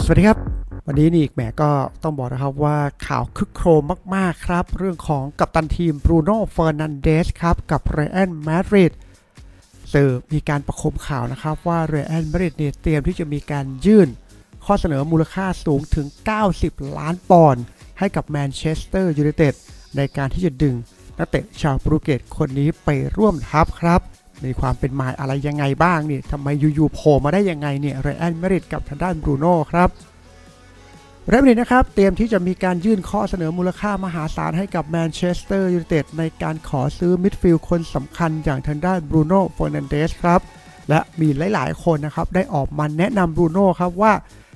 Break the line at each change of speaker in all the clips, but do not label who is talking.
สวัสดีครับ วันนี้นี่อีกแหมก็ต้องบอกนะครับว่าข่าวคึกโครมมาก ๆ ครับ เรื่องของกัปตันทีมบรูโน่เฟอร์นันเดสครับ กับเรอันมาดริดสื่อมีการประคมข่าวนะครับว่าเรอันมาดริดเนี่ยเตรียมที่จะมีการยื่น ข้อเสนอมูลค่าสูงถึง 90 ล้านปอนด์ให้กับแมนเชสเตอร์ยูไนเต็ดในการที่จะดึงนักเตะชาวโปรตุเกสคนนี้ไปร่วมทัพครับ มีความเป็นมาอะไรยังไงบ้างนี่ทำไมอยู่ๆโผล่มาได้ยังไงเนี่ยเรอันมริดกับทางด้านบรูโน่ครับเรอัลมาดริดนะครับเตรียมที่จะมีการยื่นข้อเสนอมูลค่ามหาศาลให้กับแมนเชสเตอร์ยูไนเต็ดในการขอซื้อมิดฟิลด์คนสำคัญอย่างทางด้านบรูโน่ฟอร์นันเดสครับ และมีหลาย ๆ คนนะครับได้ออกมาแนะนำบรูโน่ครับว่า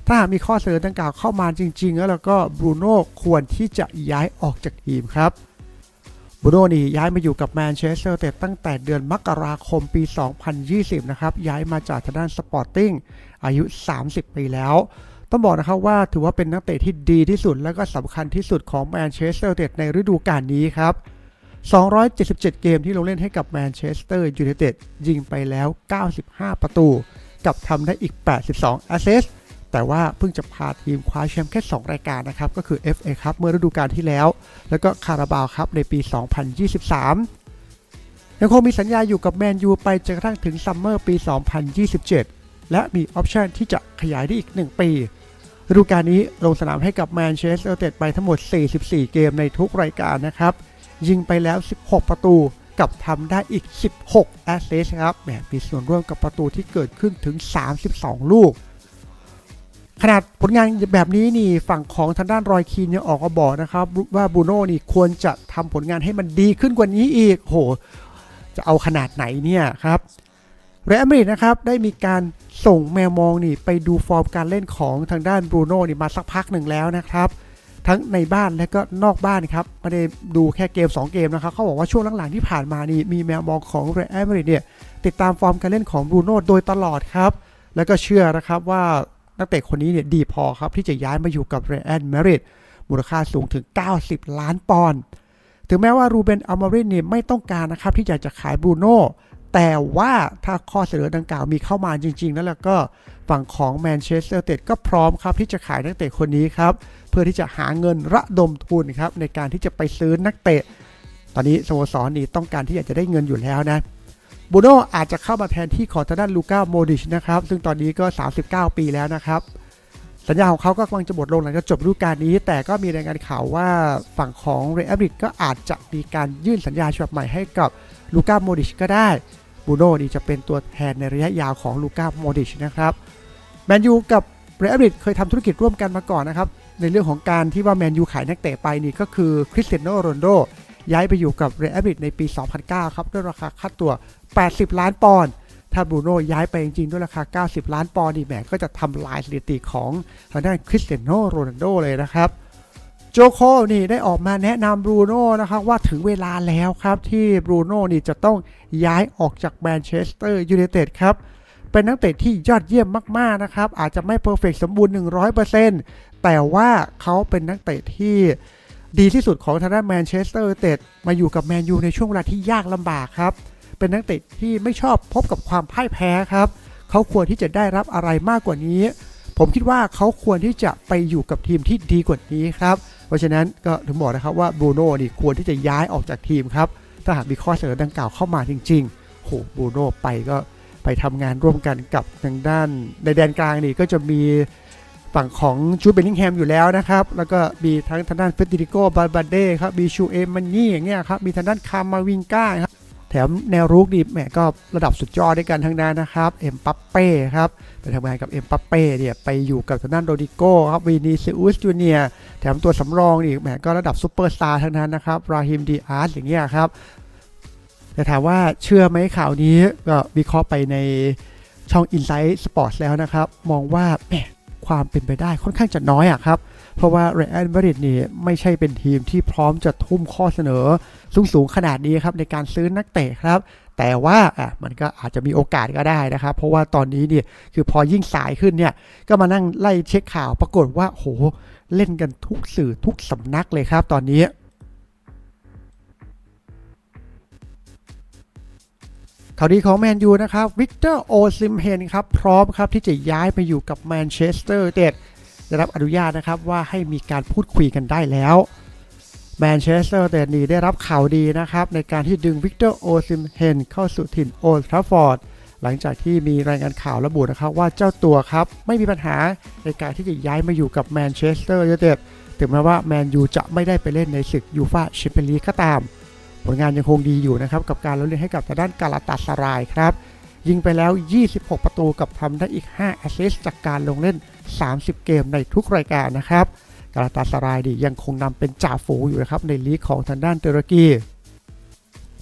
ถ้าหากมีข้อเสนอดังกล่าวเข้ามาจริง ๆ แล้วแล้วก็บรูโน่ควรที่จะย้ายออกจากทีมครับ บูโน่นี่ย้ายมาอยู่กับแมนเชสเตอร์เตดตั้งแต่เดือนมกราคมปี 2020 นะครับ ย้ายมาจากทางด้านสปอร์ติ้งอายุ 30 ปีแล้ว ต้องบอกนะครับว่าถือว่าเป็นนักเตะที่ดีที่สุด และก็สำคัญที่สุดของแมนเชสเตอร์เตดในฤดูกาลนี้ครับ 277 เกมที่ลงเล่นให้กับแมนเชสเตอร์ยูไนเต็ดยิงไปแล้ว 95 ประตู กับทำได้อีก 82 แอสเซสต์ แต่ว่าเพิ่งจะพาทีมคว้าแชมป์แค่ 2 รายการนะครับ ก็คือ FA ครับเมื่อฤดูกาลที่แล้ว แล้วก็คาราบาวครับในปี 2023 ยังคงมีสัญญาอยู่กับแมนยูไปจนกระทั่งถึงซัมเมอร์ปี 2027 และมีออปชันที่จะขยายได้อีก 1 ปีฤดูกาลนี้ลงสนามให้กับแมนเชสเตอร์ยูไนเต็ดไปทั้งหมด 44 เกมในทุกรายการนะครับ ยิงไปแล้ว 16 ประตูกับทำได้อีก 16 แอสเซสครับแหมมีส่วนร่วมกับประตูที่เกิดขึ้นถึง 32 ลูก ขนาดผลงานแบบนี้นี่ฝั่งของทางด้านรอยคีนยังออกมาบอกนะครับ ว่าบูโน่นี่ควรจะทำผลงานให้มันดีขึ้นกว่านี้อีกโห จะเอาขนาดไหนเนี่ยครับเรอัลมาดริดนะครับได้มีการส่งแมวมองนี่ไปดูฟอร์มการเล่นของทางด้านบรูโน่นี่มาสักพักหนึ่งแล้วนะครับทั้งในบ้านและก็นอกบ้านครับไม่ได้ดูแค่เกม 2 เกมนะครับเขาบอกว่าช่วงหลังๆที่ผ่านมานี่มีแมวมองของเรอัลมาดริดเนี่ยติดตามฟอร์มการเล่นของบรูโน่โดยตลอดครับ แล้วก็เชื่อนะครับว่า นักเตะคนนี้เนี่ยดีพอครับ ที่จะย้ายมาอยู่กับเรอัลมาดริดมูลค่าสูงถึง 90 ล้านปอนด์ถึงแม้ว่ารูเบนอัลมารินเนี่ยไม่ต้องการนะครับ ที่อยากจะขายบรูโน่แต่ว่าถ้าข้อเสนอดังกล่าวมีเข้ามาจริง ๆ แล้วแล้วก็ฝั่งของแมนเชสเตอร์เต็ดก็พร้อมครับ ที่จะขายนักเตะคนนี้ครับ เพื่อที่จะหาเงินระดมทุนครับในการที่จะไปซื้อนักเตะ ตอนนี้สโมสรนี่ต้องการที่อยากจะได้เงินอยู่แล้วนะ บูโน่อาจจะเข้ามาแทนที่ของทางด้านลูก้าโมดิชนะครับ ซึ่งตอนนี้ก็ 39 ปีแล้วนะครับ สัญญาของเขาก็กำลังจะหมดลงหลังจากจบฤดูกาลนี้ แต่ก็มีรายงานข่าวว่าฝั่งของเรอัลมาดริดก็อาจจะมีการยื่นสัญญาฉบับใหม่ให้กับลูก้าโมดิชก็ได้บูโน่นี่จะเป็นตัวแทนในระยะยาวของลูก้าโมดิชนะครับแมนยูกับเรอัลมาดริดเคยทำธุรกิจร่วมกันมาก่อนนะครับในเรื่องของการที่ว่าแมนยูขายนักเตะไปนี่ก็คือคริสเตียโนโรนโด ย้ายไปอยู่กับเรอัลมาดริดในปี 2009 ครับด้วยราคาค่าตัว 80 ล้านปอนด์ถ้าบรูโน่ย้ายไปจริงๆ ด้วยราคา 90 ล้านปอนด์นี่แหมก็จะทำลายสถิติของทางด้านคริสเตียโนโรนัลโดเลยนะครับโจโคนี่ได้ออกมาแนะนำบรูโน่นะครับว่าถึงเวลาแล้วครับที่บรูโน่นี่จะต้องย้ายออกจากแมนเชสเตอร์ยูไนเต็ดครับ เป็นนักเตะที่ยอดเยี่ยมมากๆนะครับ อาจจะไม่เพอร์เฟกสมบูรณ์ 100%แต่ว่าเขาเป็นนักเตะที่ ดีที่สุดของทางด้านแมนเชสเตอร์ยูไนเต็ดมาอยู่กับแมนยูในช่วงเวลาที่ยากลำบากครับ เป็นนักเตะที่ไม่ชอบพบกับความพ่ายแพ้ครับ เขาควรที่จะได้รับอะไรมากกว่านี้ ผมคิดว่าเขาควรที่จะไปอยู่กับทีมที่ดีกว่านี้ครับ เพราะฉะนั้นก็ถึงบอกนะครับว่าบรูโน่นี่ควรที่จะย้ายออกจากทีมครับ ถ้าหากมีข้อเสนอดังกล่าวเข้ามาจริงๆโหบรูโน่ไปก็ไปทำงานร่วมกันกับทางด้านในแดนกลางนี่ก็จะมี ฝั่งของจูเบนิงแฮมอยู่แล้วนะครับ แล้วก็มีทั้งทางด้านเฟเดริโกบาบาเด้ครับ มีชูเอมันนี่อย่างเงี้ยครับ มีทางด้านคามาวิงก้าครับ แถมแนวรุกนี่แหมก็ระดับสุดยอดด้วยกันทั้งนั้นนะครับ เอ็มปัปเป้ครับ ไปทำงานกับเอ็มปัปเป้เนี่ยไปอยู่กับทางด้านโรดิโก้ครับวีนีซิอุสจูเนียแถมตัวสำรองนี่แหมก็ระดับซูเปอร์สตาร์ทั้งนั้นนะครับ ราฮิมดีอาร์สอย่างเงี้ยครับแต่ถามว่าเชื่อไหมข่าวนี้ก็วิเคราะห์ไปในช่อง Insight Sports แล้วนะครับ มองว่าแหม ความเป็นไปได้ค่อนข้างจะน้อยอะครับ เพราะว่าเรอัลมาดริดนี่ไม่ใช่เป็นทีมที่พร้อมจะทุ่มข้อเสนอสูงสูงๆขนาดนี้ครับในการซื้อนักเตะครับ แต่ว่าอะมันก็อาจจะมีโอกาสก็ได้นะครับ เพราะว่าตอนนี้เนี่ยคือพอยิ่งสายขึ้นเนี่ยก็มานั่งไล่เช็คข่าวปรากฏว่าโหเล่นกันทุกสื่อทุกสำนักเลยครับ ตอนนี้ ข่าวดีของแมนยูนะครับวิกเตอร์โอซิมเฮนครับพร้อมครับที่จะย้ายไปอยู่กับแมนเชสเตอร์เต็ดได้รับอนุญาตนะครับว่าให้มีการพูดคุยกันได้แล้วแมนเชสเตอร์เตนีได้รับข่าวดีนะครับในการที่ดึงวิกเตอร์โอซิมเฮนเข้าสู่ถิ่นโอลทราฟฟอร์ดหลังจากที่มีรายงานข่าวระบุนะครับว่าเจ้าตัวครับไม่มีปัญหาในการที่จะย้ายมาอยู่กับแมนเชสเตอร์ยูไนเต็ดถึงแม้ว่าแมนยูจะไม่ได้ไปเล่นในศึกยูฟาแชมเปี้ยนลีกก็ตาม ผลงานยังคงดีอยู่นะครับกับการลดเล่นให้กับทางด้านกาลาตาสรายครับยิงไปแล้ว 26 ประตูกับทำได้อีก 5 แอสซิสต์จากการลงเล่น 30 เกมในทุกรายการนะครับกาลาตาสรายดียังคงนำเป็นจ่าฝูงอยู่นะครับในลีกของทางด้านตุรกี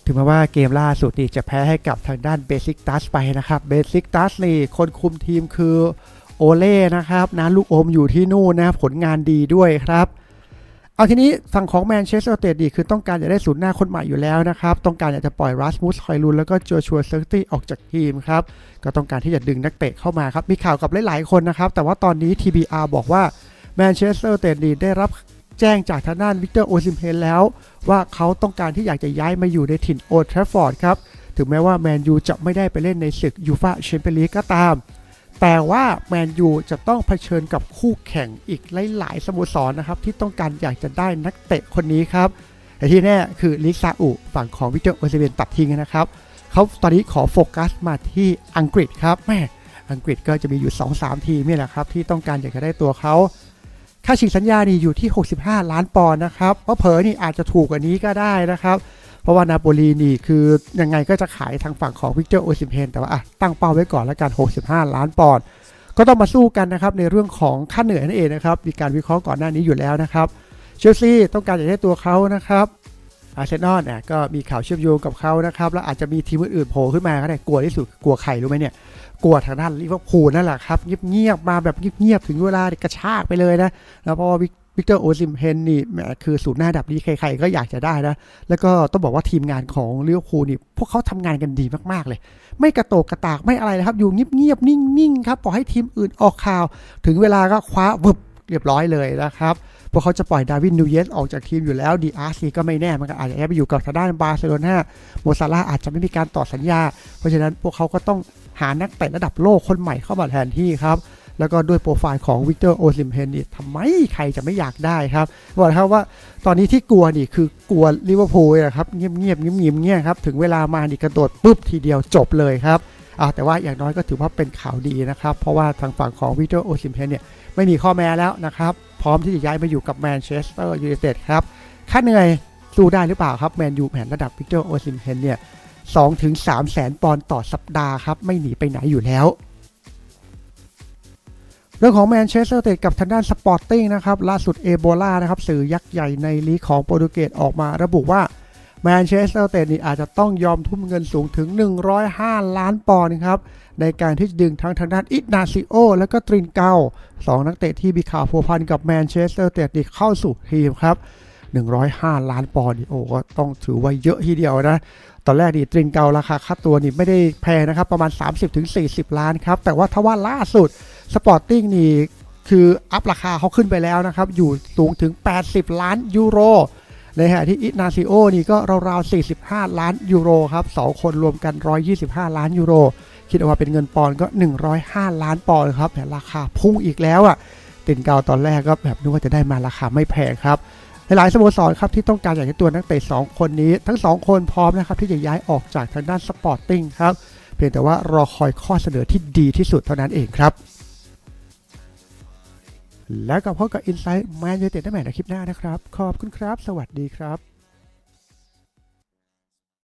ถึงแม้ว่าเกมล่าสุดนี่จะแพ้ให้กับทางด้านเบสิกตัสไปนะครับเบสิกตัสนี่คนคุมทีมคือโอเล่นะครับนะลูกอมอยู่ที่นู่นนะผลงานดีด้วยครับ เอาทีนี้ฝั่งของแมนเชสเตอร์เตดดีคือต้องการจะได้ศูนย์หน้าคนใหม่อยู่แล้วนะครับ ต้องการอยากจะปล่อยรัสมุสคอยลุนแล้วก็โจชัวเซอร์ตี้ออกจากทีมครับ ก็ต้องการที่จะดึงนักเตะเข้ามาครับ มีข่าวกับหลาย ๆ คนนะครับ แต่ว่าตอนนี้ TBR บอกว่าแมนเชสเตอร์เตดดีได้รับแจ้งจากทางด้านวิกเตอร์โอซิมเพนแล้ว ว่าเขาต้องการที่อยากจะย้ายมาอยู่ในถิ่นโอทราฟอร์ดครับ ถึงแม้ว่าแมนยูจะไม่ได้ไปเล่นในศึกยูฟาแชมเปี้ยนลีกก็ตาม แต่ว่าแมนยูจะต้องเผชิญกับคู่แข่งอีกหลาย ๆ สโมสรนะครับ ที่ต้องการอยากจะได้นักเตะคนนี้ครับแต่ที่แน่คือลิซาอุฝั่งของวิกเตอร์โอซิเบนตัดทิ้งนะครับเขาตอนนี้ขอโฟกัสมาที่อังกฤษครับแม่อังกฤษก็จะมีอยู่ 2-3 ทีมนี่แหละครับ ที่ต้องการอยากจะได้ตัวเขาค่าฉีกสัญญานี่อยู่ที่ 65 ล้านปอนด์นะครับเพราะเผลอนี่อาจจะถูกกว่านี้ก็ได้นะครับ เพราะว่านาโปลีนี่คือยังไงก็จะขายทางฝั่งของวิกเตอร์โอซิมเพนแต่ว่าอะตั้งเป้าไว้ก่อนแล้วกัน 65 ล้านปอนด์ก็ต้องมาสู้กันนะครับในเรื่องของค่าเหนื่อยนั่นเองนะครับมีการวิเคราะห์ก่อนหน้านี้อยู่แล้วนะครับเชลซีต้องการอยากได้ตัวเขานะครับอาร์เซนอลเนี่ยก็มีข่าวเชื่อมโยงกับเขานะครับแล้วอาจจะมีทีมอื่นๆโผล่ขึ้นมาก็ได้กลัวที่สุดกลัวใครรู้ไหมเนี่ยกลัวทางด้านลิเวอร์พูลนั่นแหละครับเงียบๆมาแบบเงียบๆถึงเวลากระชากไปเลยนะแล้วเพราะว่าวิก วิกเตอร์โอซิมเฮนนี่แหมคือศูนย์หน้าดับนี้ใครๆก็อยากจะได้นะ แล้วก็ต้องบอกว่าทีมงานของลิเวอร์พูลนี่ พวกเขาทำงานกันดีมากๆเลย ไม่กระโตกกระตากไม่อะไรนะครับ อยู่เงียบๆ นิ่งๆ ครับปล่อยให้ทีมอื่นออกข่าว ถึงเวลาก็คว้าวึบเรียบร้อยเลยนะครับพวกเขาจะปล่อยดาวินนูเยสออกจากทีมอยู่แล้วดีอาร์ซีก็ไม่แน่ มันก็อาจจะแอบไปอยู่กับทางด้านบาร์เซโลนาโมซาร่าอาจจะไม่มีการต่อสัญญา เพราะฉะนั้นพวกเขาก็ต้องหานักเตะระดับโลกคนใหม่เข้ามาแทนที่ครับ แล้วก็ด้วยโปรไฟล์ของวิกเตอร์โอซิมเฮนนี่ทำไมใครจะไม่อยากได้ครับบอกครับว่าตอนนี้ที่กลัวนี่คือกลัวลิเวอร์พูลนะครับเงียบเงียบๆเงียบเงียบๆเงียบครับถึงเวลามานี่กระโดดปุ๊บทีเดียวจบเลยครับอ่าแต่ว่าอย่างน้อยก็ถือว่าเป็นข่าวดีนะครับ เพราะว่าทางฝั่งของวิกเตอร์โอซิมเฮนเนี่ยไม่มีข้อแม้แล้วนะครับ พร้อมที่จะย้ายมาอยู่กับแมนเชสเตอร์ยูไนเต็ดครับค่าเหนื่อยสู้ได้หรือเปล่าครับแมนยูแผนระดับวิกเตอร์โอซิมเฮนเนี่ยสองถึงสามแสนปอนด์ต่อสัปดาห์ครับ ไม่หนีไปไหนอยู่แล้ว รื่องของแมนเชสเตอร์เตดกับทางด้านสปอร์ติ้งนะครับล่าสุดเอโบลานะครับสื่อยักษ์ใหญ่ในลีกของโปรตุเกสออกมาระบุว่าแมนเชสเตอร์เตดนี่อาจจะต้องยอมทุ่มเงินสูงถึง 105 ล้านปอนด์ครับในการที่จะดึงทั้งทางด้านอิกนาซิโอ และก็ตรินเกาสองนักเตะที่มีข่าวพัวพันกับแมนเชสเตอร์เตดนี่เข้าสู่ทีมครับ 105 ล้านปอนด์โอ้ก็ต้องถือว่าเยอะทีเดียวนะตอนแรกนี่ตริงเการาคาค่าตัวนี่ไม่ได้แพงนะครับประมาณ 30-40 ล้านครับแต่ว่าถ้าว่าล่าสุด สปอร์ติ้งนี่คืออัพราคาเขาขึ้นไปแล้วนะครับ อยู่สูงถึง 80 ล้านยูโรในขณะที่อินาซิโอนี่ก็ราวๆ 45 ล้านยูโรครับสองคนรวมกัน 125 ล้านยูโร คิดเอาว่าเป็นเงินปอนก็ 105 ล้านปอนครับแต่ราคาพุ่งอีกแล้วอะตินเกาตอนแรกก็แบบนึกว่าจะได้มาราคาไม่แพงครับหลายสโมสรครับที่ต้องการอยากให้ตัวนักเตะ2คนนี้ ทั้ง 2 คนพร้อมนะครับที่จะย้ายออกจากทางด้านสปอร์ติ้งครับเพียงแต่ว่ารอคอยข้อเสนอที่ดีที่สุดเท่านั้นเองครับ แล้วก็พบกับอินไซต์แมนยูเต็ดได้ใหม่ในคลิปหน้านะครับ ขอบคุณครับ สวัสดีครับ